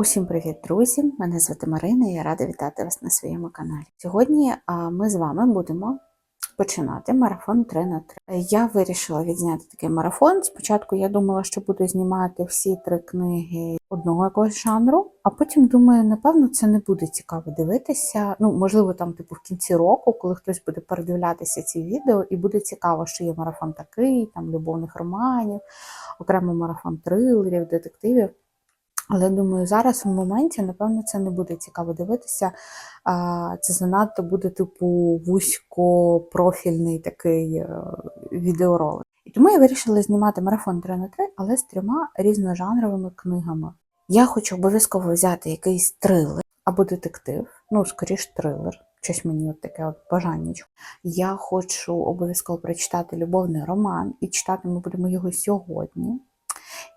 Усім привіт, друзі! Мене звати Марина і я рада вітати вас на своєму каналі. Сьогодні ми з вами будемо починати марафон 3 на 3. Я вирішила відзняти такий марафон. Спочатку я думала, що буду знімати всі три книги одного якогось жанру, а потім думаю, напевно, це не буде цікаво дивитися. Ну, можливо, там, типу, в кінці року, коли хтось буде передивлятися ці відео, і буде цікаво, що є марафон такий, там любовних романів, окремо марафон трилерів, детективів. Але думаю, зараз в моменті, напевно, це не буде цікаво дивитися. Це занадто буде, типу, вузькопрофільний такий е, відеоролик. І тому я вирішила знімати марафон 3 на 3, але з трьома різножанровими книгами. Я хочу обов'язково взяти якийсь трилер або детектив, ну, скоріш, трилер. Щось мені от таке от бажання. Я хочу обов'язково прочитати любовний роман, і читати ми будемо його сьогодні.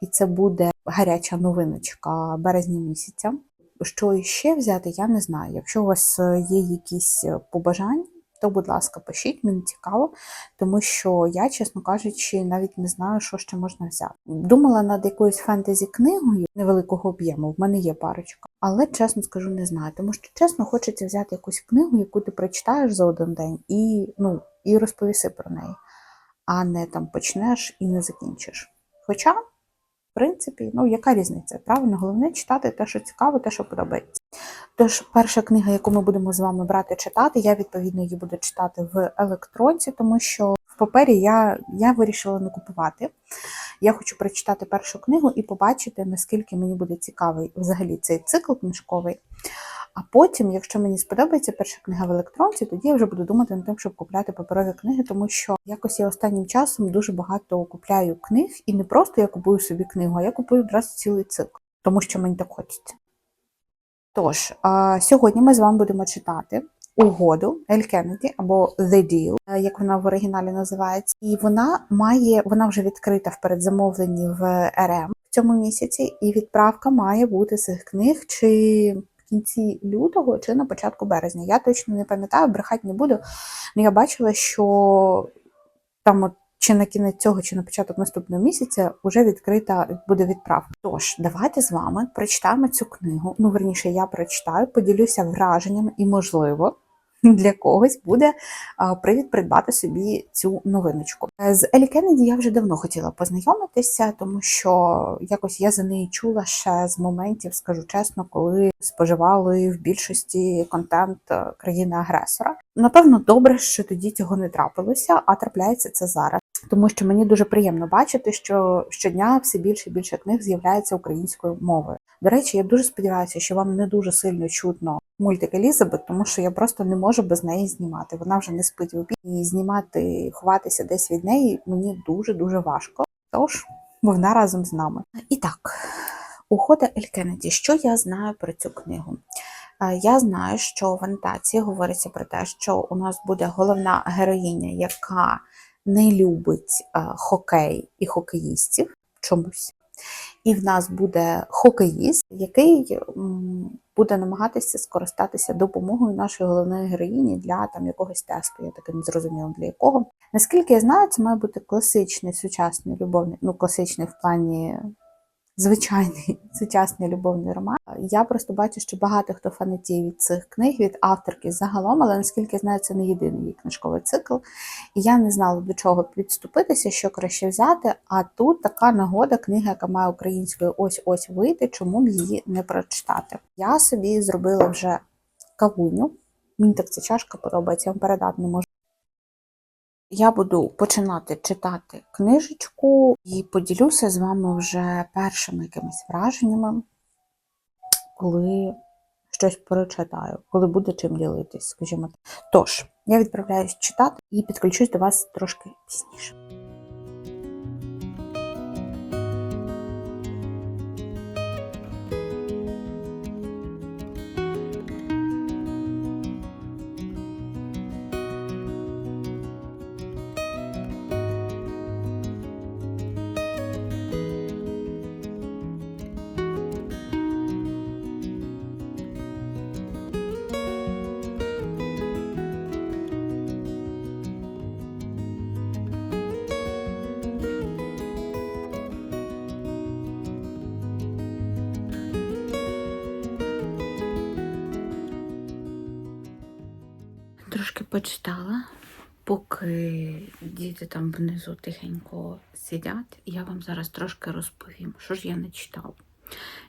І це буде гаряча новиночка березня місяця. Що іще взяти, я не знаю. Якщо у вас є якісь побажання, то, будь ласка, пишіть, мені цікаво, тому що я, чесно кажучи, навіть не знаю, що ще можна взяти. Думала над якоюсь фентезі-книгою невеликого об'єму, в мене є парочка, але чесно скажу, не знаю. Тому що чесно хочеться взяти якусь книгу, яку ти прочитаєш за один день, і ну, і розповіси про неї, а не там почнеш і не закінчиш. Хоча. Принципі, ну яка різниця? Правильно, головне читати те, що цікаво, те, що подобається. Тож, перша книга, яку ми будемо з вами брати читати, я відповідно її буду читати в електронці, тому що в папері я я вирішила не купувати. Я хочу прочитати першу книгу і побачити, наскільки мені буде цікавий взагалі цей цикл книжковий. А потім, якщо мені сподобається перша книга в електронці, тоді я вже буду думати над тим, щоб купляти паперові книги, тому що якось я останнім часом дуже багато купляю книг, і не просто я купую собі книгу, а я купую одразу цілий цикл, тому що мені так хочеться. Тож, сьогодні ми з вами будемо читати угоду Ель Кеннеді або The Deal, як вона в оригіналі називається, і вона має, вона вже відкрита в передзамовленні в РМ в цьому місяці, і відправка має бути цих книг чи кінці лютого чи на початку березня. Я точно не пам'ятаю, брехати не буду. але Я бачила, що там от чи на кінець цього, чи на початок наступного місяця вже відкрита буде відправка. Тож, давайте з вами прочитаємо цю книгу. Ну, верніше, я прочитаю, поділюся враженнями і, можливо, для когось буде привід придбати собі цю новиночку. З Елі Кеннеді я вже давно хотіла познайомитися, тому що якось я за неї чула ще з моментів, скажу чесно, коли споживали в більшості контент країни-агресора. Напевно, добре, що тоді цього не трапилося, а трапляється це зараз. Тому що мені дуже приємно бачити, що щодня все більше і більше книг з'являється українською мовою. До речі, я дуже сподіваюся, що вам не дуже сильно чутно мультик Елізабет, тому що я просто не можу без неї знімати. Вона вже не спить в обід, і знімати, ховатися десь від неї мені дуже-дуже важко. Тож, вона разом з нами. І так, ухода Ель Кеннеді. Що я знаю про цю книгу? Я знаю, що в анотації говориться про те, що у нас буде головна героїня, яка не любить хокей і хокеїстів чомусь. І в нас буде хокеїст, який буде намагатися скористатися допомогою нашої головної героїні для там якогось тесту. Я таки не зрозуміла для якого. Наскільки я знаю, це має бути класичний сучасний любовний, ну класичний в плані звичайний сучасний любовний роман. Я просто бачу, що багато хто фанатів від цих книг, від авторки загалом, але наскільки знаю, це не єдиний її книжковий цикл. І я не знала, до чого підступитися, що краще взяти. А тут така нагода, книга, яка має українською ось-ось вийти, чому б її не прочитати. Я собі зробила вже кавуню. Мені так ця чашка подобається, я вам передати не можу. Я буду починати читати книжечку і поділюся з вами вже першими якимись враженнями, коли щось прочитаю, коли буде чим ділитись, скажімо так. Тож, я відправляюсь читати і підключусь до вас трошки пізніше. Трошки почитала, поки діти там внизу тихенько сидять, я вам зараз трошки розповім, що ж я не читала.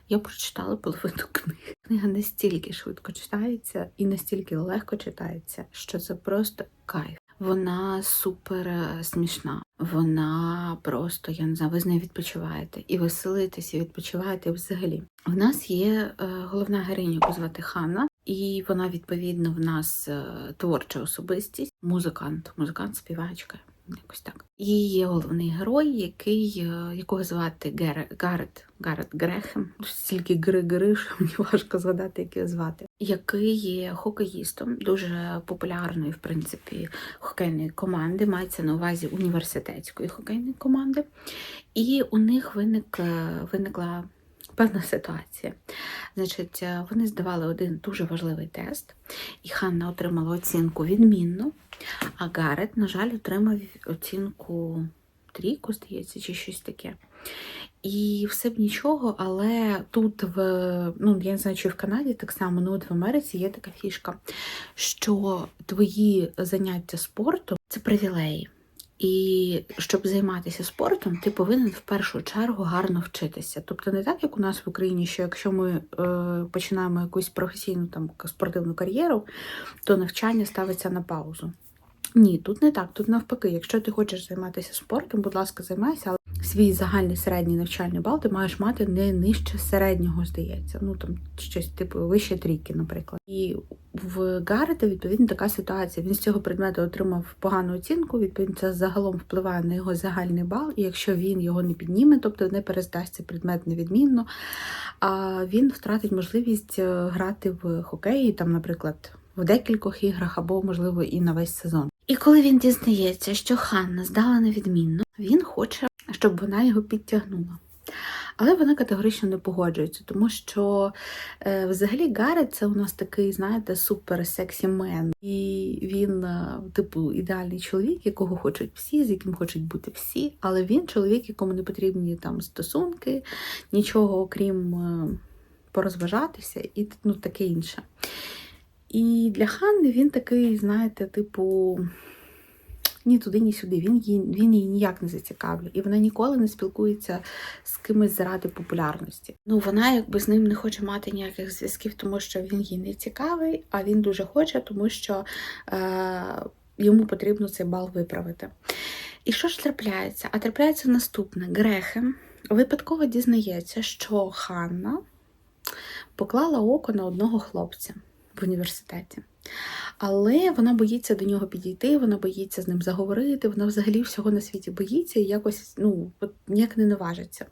Я прочитала половину книг. Книга настільки швидко читається і настільки легко читається, що це просто кайф. Вона супер е, смішна. Вона просто, я не знаю, ви з нею відпочиваєте і веселитесь, і відпочиваєте взагалі. В нас є е, головна героїня, яку звати Ханна, і вона відповідно в нас е, творча особистість, музикант, музикант, співачка. Якось так. І є головний герой, який, е, якого звати Гер, Гарет, Гарет Грехем. Стільки гри-гри, що мені важко згадати, як його звати. Який є хокеїстом, дуже популярної, в принципі, хокейної команди, мається на увазі університетської хокейної команди. І у них виник, е, виникла певна ситуація. Значить, е, вони здавали один дуже важливий тест, і Ханна отримала оцінку відмінну, а Гарет, на жаль, отримав оцінку трійку, здається, чи щось таке. І все б нічого, але тут в ну я не знаю, чи в Канаді так само, ну от в Америці є така фішка, що твої заняття спортом це привілеї. І щоб займатися спортом, ти повинен в першу чергу гарно вчитися. Тобто не так, як у нас в Україні, що якщо ми е, починаємо якусь професійну там спортивну кар'єру, то навчання ставиться на паузу. Ні, тут не так. Тут навпаки, якщо ти хочеш займатися спортом, будь ласка, займайся, але свій загальний середній навчальний бал ти маєш мати не нижче середнього, здається. Ну там щось типу вище трійки, наприклад. І в Гарета, відповідно, така ситуація. Він з цього предмету отримав погану оцінку. Відповідно, це загалом впливає на його загальний бал. І якщо він його не підніме, тобто не перездасть цей предмет невідмінно, а він втратить можливість е, грати в хокеї, там, наприклад, в декількох іграх або, можливо, і на весь сезон. І коли він дізнається, що Ханна здала невідмінно, він хоче, щоб вона його підтягнула. Але вона категорично не погоджується, тому що е, взагалі Гарет це у нас такий, знаєте, супер сексі мен. І він, е, типу, ідеальний чоловік, якого хочуть всі, з яким хочуть бути всі. Але він чоловік, якому не потрібні там стосунки, нічого окрім е, порозважатися і ну, таке інше. І для Ханни він такий, знаєте, типу, ні туди, ні сюди. Він її, він її ніяк не зацікавлює. І вона ніколи не спілкується з кимось заради популярності. Ну, вона якби з ним не хоче мати ніяких зв'язків, тому що він їй не цікавий, а він дуже хоче, тому що е, йому потрібно цей бал виправити. І що ж трапляється? А трапляється наступне: Грехем випадково дізнається, що Ханна поклала око на одного хлопця в університеті. Але вона боїться до нього підійти, вона боїться з ним заговорити, вона взагалі всього на світі боїться і якось ну, от ніяк не наважиться.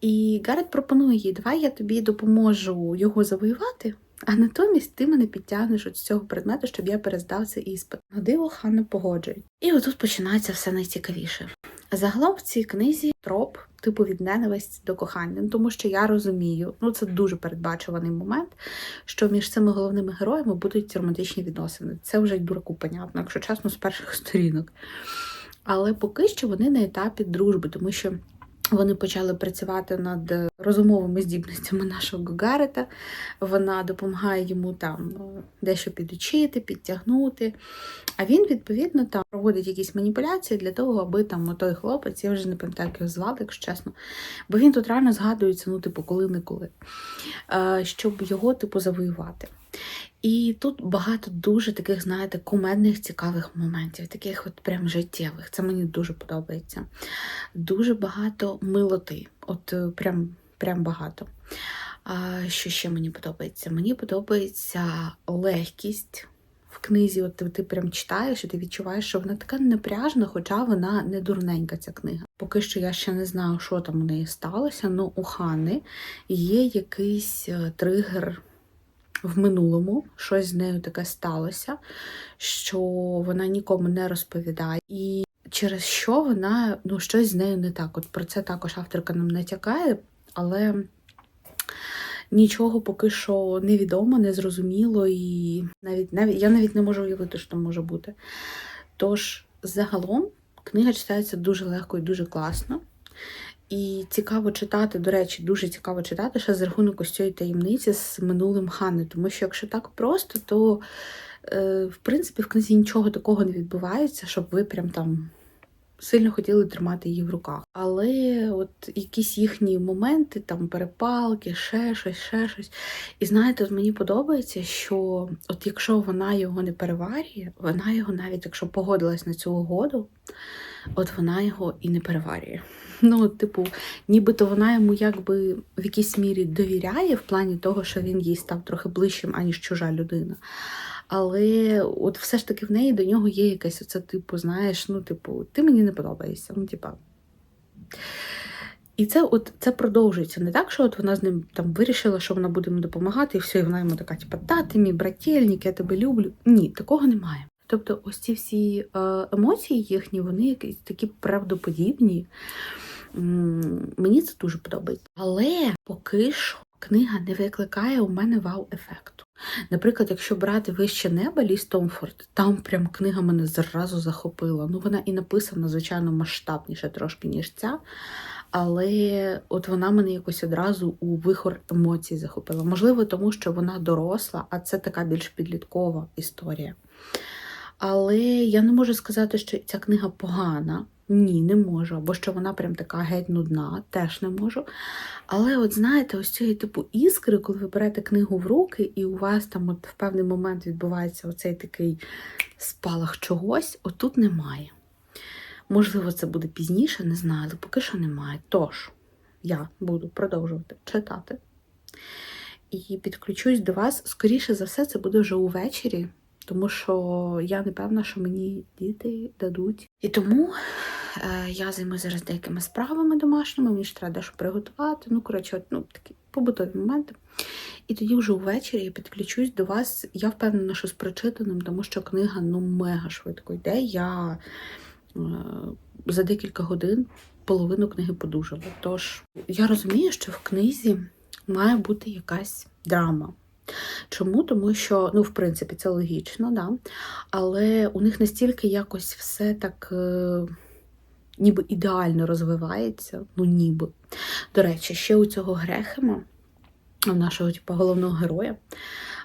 І Гарет пропонує їй, давай я тобі допоможу його завоювати, а натомість ти мене підтягнеш от з цього предмету, щоб я перездав цей іспит. На диво Ханна погоджує. І отут починається все найцікавіше. Загалом в цій книзі троп, типу від ненависті до кохання, Ну, тому що я розумію, ну це дуже передбачуваний момент, що між цими головними героями будуть романтичні відносини. Це вже дураку понятно, якщо чесно, з перших сторінок. Але поки що вони на етапі дружби, тому що вони почали працювати над розумовими здібностями нашого Гарета. Вона допомагає йому там е, дещо підучити, підтягнути. А він, відповідно, там проводить якісь маніпуляції для того, аби там той хлопець, я вже не пам'ятаю, як його звали, якщо чесно. Бо він тут реально згадується, ну, типу, коли-неколи, е, щоб його, типу, завоювати. І тут багато дуже таких, знаєте, кумедних, цікавих моментів, таких от прям життєвих. Це мені дуже подобається. Дуже багато милоти. От е, прям, прям багато. А що ще мені подобається? Мені подобається легкість. В книзі, от ти, ти прям читаєш, і ти відчуваєш, що вона така напряжна, хоча вона не дурненька, ця книга. Поки що я ще не знаю, що там у неї сталося, але у Хани є якийсь е, тригер в минулому щось з нею таке сталося, що вона нікому не розповідає, і через що вона ну щось з нею не так. От про це також авторка нам натякає, але нічого поки що невідомо, незрозуміло, і навіть навіть я навіть не можу уявити, що там може бути. Тож, загалом, книга читається дуже легко і дуже класно. І цікаво читати, до речі, дуже цікаво читати ще з рахунок ось цієї таємниці з минулим Хани. Тому що якщо так просто, то е, в принципі, в книзі нічого такого не відбувається, щоб ви прям там сильно хотіли тримати її в руках. Але от якісь їхні моменти, там перепалки, ще щось, ще щось. І знаєте, от мені подобається, що от якщо вона його не переварює, вона його навіть якщо погодилась на цю угоду, от вона його і не переварює. Ну, типу, нібито вона йому якби в якійсь мірі довіряє в плані того, що він їй став трохи ближчим, аніж чужа людина. Але от все ж таки в неї до нього є якесь оце, типу, знаєш, ну, типу, ти мені не подобаєшся. Ну, типа. І це от це продовжується. Не так, що от вона з ним там вирішила, що вона буде йому допомагати, і все, і вона йому така, типа, та, ти мій брательник, я тебе люблю. Ні, такого немає. Тобто, ось ці всі е, емоції їхні, вони якісь такі правдоподібні. Мені це дуже подобається. Але поки що книга не викликає у мене вау-ефекту. Наприклад, якщо брати вище небо Ліс Томфорд, там прям книга мене зразу захопила. Ну, вона і написана, звичайно, масштабніше трошки, ніж ця. Але от вона мене якось одразу у вихор емоцій захопила. Можливо, тому що вона доросла, а це така більш підліткова історія. Але я не можу сказати, що ця книга погана. Ні, не можу. Або що вона прям така геть нудна, теж не можу. Але, от знаєте, ось цієї типу іскри, коли ви берете книгу в руки, і у вас там от в певний момент відбувається оцей такий спалах чогось, отут немає. Можливо, це буде пізніше, не знаю, але поки що немає. Тож, я буду продовжувати читати. І підключусь до вас. Скоріше за все, це буде вже увечері, тому що я не певна, що мені діти дадуть. І тому е, я займуся зараз деякими справами домашніми, мені ж треба дещо приготувати. Ну, коротше, от, ну, такі побутові моменти. І тоді вже увечері я підключусь до вас. Я впевнена, що з прочитаним, тому що книга ну мега швидко йде. Я е, за декілька годин половину книги подужала. Тож я розумію, що в книзі має бути якась драма. Чому? Тому що, ну, в принципі, це логічно, да? але у них настільки якось все так е, ніби ідеально розвивається, ну ніби. До речі, ще у цього Грехема, у нашого типу, головного героя,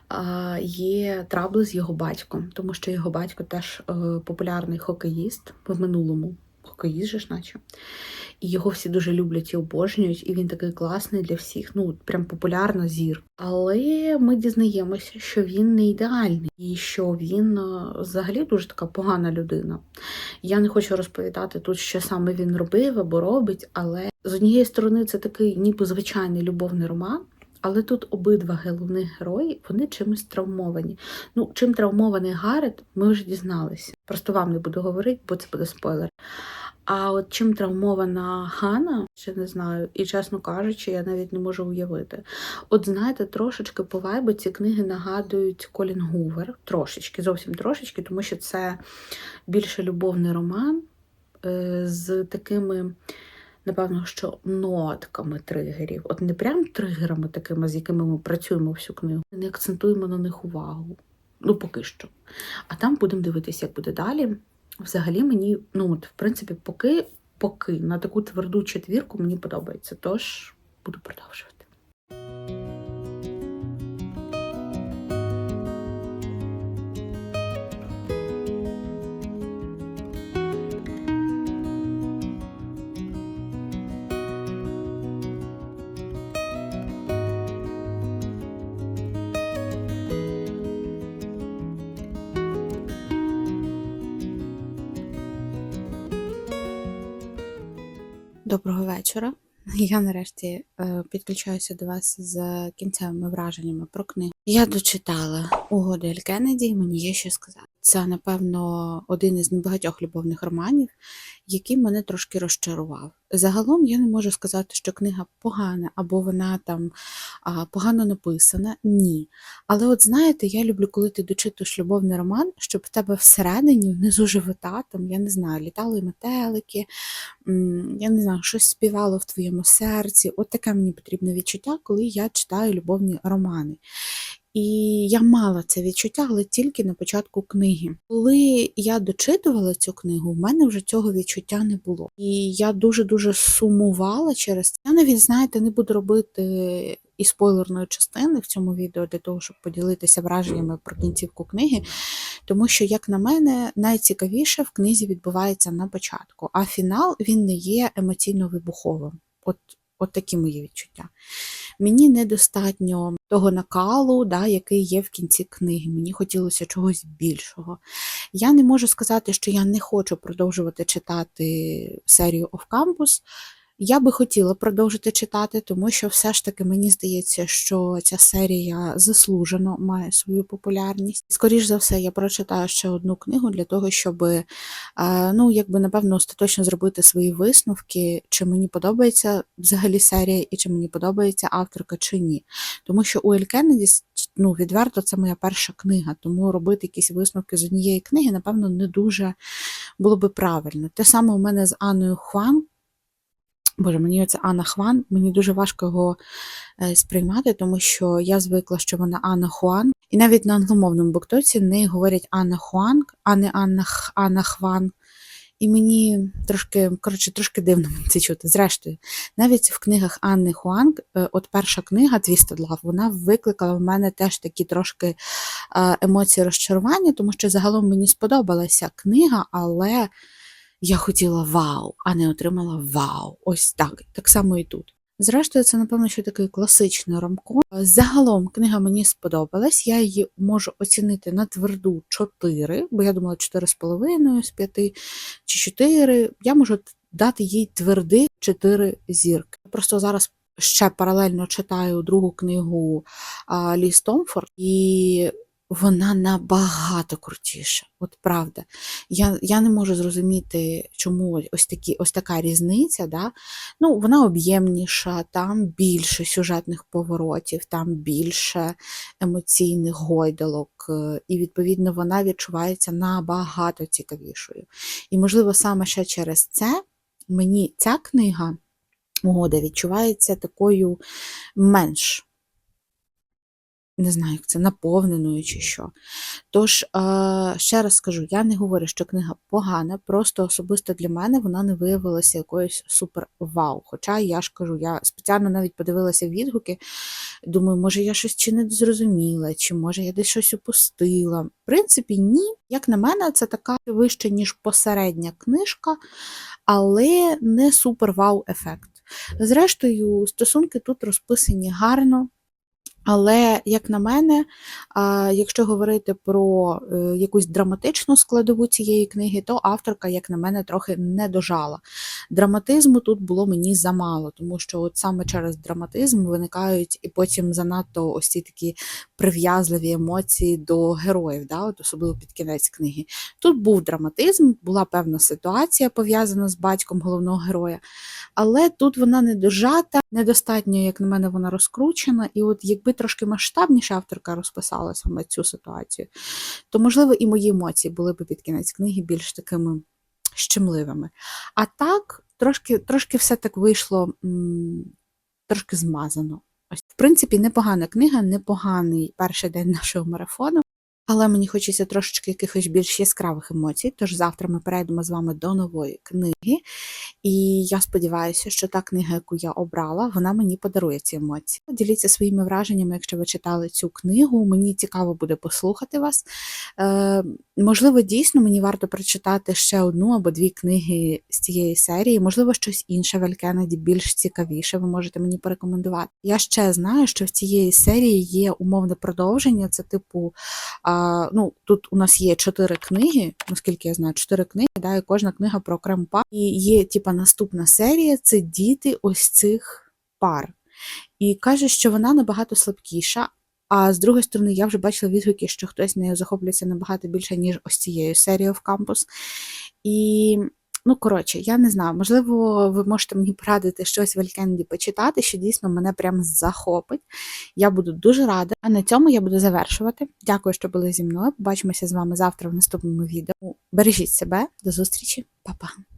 а, є трабли з його батьком, тому що його батько теж е, популярний хокеїст в минулому. Хокеїст же наче. І його всі дуже люблять і обожнюють, і він такий класний для всіх, ну прям популярна зір. Але ми дізнаємося, що він не ідеальний і що він е, взагалі дуже така погана людина. Я не хочу розповідати тут, що саме він робив або робить, але з однієї сторони це такий ніби звичайний любовний роман. Але тут обидва головних герої вони чимось травмовані. Ну, чим травмований Гарет, ми вже дізналися. Просто вам не буду говорити, бо це буде спойлер. А от чим травмована Хана, ще не знаю, і чесно кажучи, я навіть не можу уявити. От знаєте, трошечки по вайбу ці книги нагадують Колін Гувер, трошечки, зовсім трошечки, тому що це більше любовний роман е, з такими. Напевно, що нотками тригерів. От не прям тригерами такими, з якими ми працюємо всю книгу. Не акцентуємо на них увагу. Ну, поки що. А там будемо дивитися, як буде далі. Взагалі мені, ну от, в принципі, поки, поки на таку тверду четвірку мені подобається. Тож буду продовжувати. Доброго вечора. Я нарешті е, підключаюся до вас з кінцевими враженнями про книгу. Я дочитала угоди Ель Кеннеді, і мені є що сказати. Це, напевно, один із небагатьох любовних романів, який мене трошки розчарував. Загалом я не можу сказати, що книга погана або вона там погано написана. Ні. Але от знаєте, я люблю, коли ти дочитуєш любовний роман, щоб в тебе всередині, внизу живота, там, я не знаю, літали метелики, я не знаю, щось співало в твоєму серці. От таке мені потрібне відчуття, коли я читаю любовні романи. І я мала це відчуття, але тільки на початку книги. Коли я дочитувала цю книгу, в мене вже цього відчуття не було. І я дуже-дуже сумувала через це. Я навіть, знаєте, не буду робити і спойлерної частини в цьому відео для того, щоб поділитися враженнями про кінцівку книги. Тому що, як на мене, найцікавіше в книзі відбувається на початку, а фінал він не є емоційно вибуховим. От, от такі мої відчуття. Мені недостатньо того накалу, да, який є в кінці книги. Мені хотілося чогось більшого. Я не можу сказати, що я не хочу продовжувати читати серію Off Campus. Я би хотіла продовжити читати, тому що все ж таки мені здається, що ця серія заслужено має свою популярність. Скоріш за все, я прочитаю ще одну книгу для того, щоб ну, якби напевно остаточно зробити свої висновки, чи мені подобається взагалі серія, і чи мені подобається авторка, чи ні. Тому що у Ель Кеннеді, ну, відверто, це моя перша книга, тому робити якісь висновки з однієї книги, напевно, не дуже було би правильно. Те саме у мене з Анною Хван. Боже, мені оце Анна Хван, мені дуже важко його е, сприймати, тому що я звикла, що вона Анна Хуан. І навіть на англомовному буктоці не говорять Анна Хуан, а не Анна, Анна Хван. І мені трошки, коротше, трошки дивно це чути. Зрештою, навіть в книгах Анни Хуанг, е, от перша книга Twisted Love, вона викликала в мене теж такі трошки е, емоції розчарування, тому що загалом мені сподобалася книга, але я хотіла вау, а не отримала вау. Ось так. Так само і тут. Зрештою, це, напевно, що такий класичний ромком. Загалом книга мені сподобалась. Я її можу оцінити на тверду 4, бо я думала 4,5 з 5 чи 4. Я можу дати їй твердих 4 зірки. Просто зараз ще паралельно читаю другу книгу а, Лі Стомфорд, і вона набагато крутіша. От правда. Я, я не можу зрозуміти, чому ось такі, ось така різниця. Да? Ну, вона об'ємніша, там більше сюжетних поворотів, там більше емоційних гойдалок, е, і, відповідно, вона відчувається набагато цікавішою. І, можливо, саме ще через це мені ця книга угода відчувається такою менш не знаю, як це наповненою чи що. Тож, е, ще раз скажу, я не говорю, що книга погана, просто особисто для мене вона не виявилася якоюсь супер вау. Хоча я ж кажу, я спеціально навіть подивилася відгуки, думаю, може я щось чи не зрозуміла, чи може я десь щось упустила. В принципі, ні. Як на мене, це така вища, ніж посередня книжка, але не супер вау ефект. Зрештою, стосунки тут розписані гарно. Але, як на мене, якщо говорити про е, якусь драматичну складову цієї книги, то авторка, як на мене, трохи не дожала. Драматизму тут було мені замало, тому що от саме через драматизм виникають і потім занадто ось ці такі прив'язливі емоції до героїв, да, от особливо під кінець книги. Тут був драматизм, була певна ситуація пов'язана з батьком головного героя, але тут вона не дожата, недостатньо, як на мене, вона розкручена. І от якби трошки масштабніше авторка розписала саме цю ситуацію, то, можливо, і мої емоції були б під кінець книги більш такими щемливими. А так, трошки трошки все так вийшло м, трошки змазано. Ось, в принципі, непогана книга, непоганий перший день нашого марафону. Але мені хочеться трошечки якихось більш яскравих емоцій. Тож завтра ми перейдемо з вами до нової книги. І я сподіваюся, що та книга, яку я обрала, вона мені подарує ці емоції. Діліться своїми враженнями, якщо ви читали цю книгу. Мені цікаво буде послухати вас. Е, Можливо, дійсно мені варто прочитати ще одну або дві книги з цієї серії, можливо, щось інше в Елькенеді більш цікавіше, ви можете мені порекомендувати. Я ще знаю, що в цієї серії є умовне продовження, це типу. Ну, Тут у нас є чотири книги, наскільки я знаю, чотири книги, да, і кожна книга про окрему пару. І є, типа, наступна серія це діти ось цих пар. І каже, що вона набагато слабкіша. А з другої сторони, я вже бачила відгуки, що хтось нею захоплюється набагато більше, ніж ось цією серією в кампус. І Ну, коротше, я не знаю, можливо, ви можете мені порадити щось в Алькенді почитати, що дійсно мене прям захопить. Я буду дуже рада. А на цьому я буду завершувати. Дякую, що були зі мною. Побачимося з вами завтра в наступному відео. Бережіть себе, до зустрічі, Па-па!